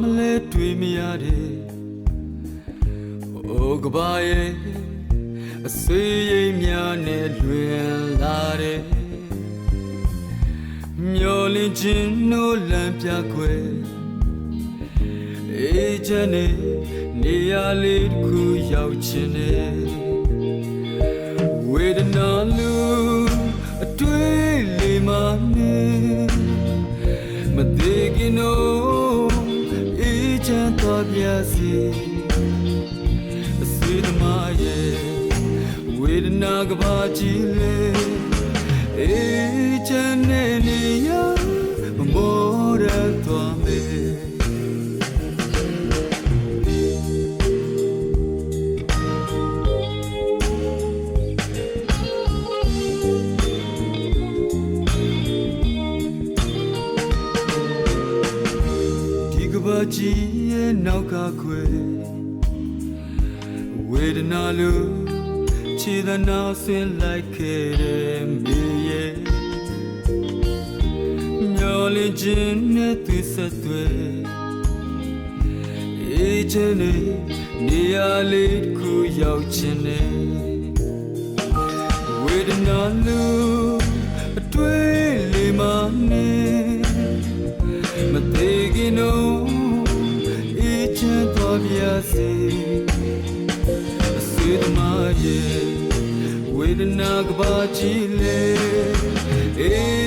မလဲတွေ့မရတဲ့အိုကဘာရဲ့အစေးရိမ်များနဲ့လွင်လာတဲ့မျောလင်းခြင်းနိုးလံပြခွဲအေးချမ်းနေနေရာလေးတစ်ခုရောက်ချင်တ ချမ်းသွားပြစီအစေသမားရဲ့ဝေဒနာကဘာကြီးလေအေး ကဘာကြီးရဲ့နောက်ကခွေဝေဒနာလိုခြေသနာဆင်းလိုက်ခဲ့တဲ့မေရဲ့မျောလင်းခြင်းနဲ့သူဆက်သွဲအေးချမ်းနေနေရာလေးတစ်ခုရောက်ချင်တယ်ဝေဒနာလိုအတွေ့လေးမနဲ့ ပြစေအစေသမားရဲ့ဝေဒနာကဘာကြီးလေအေး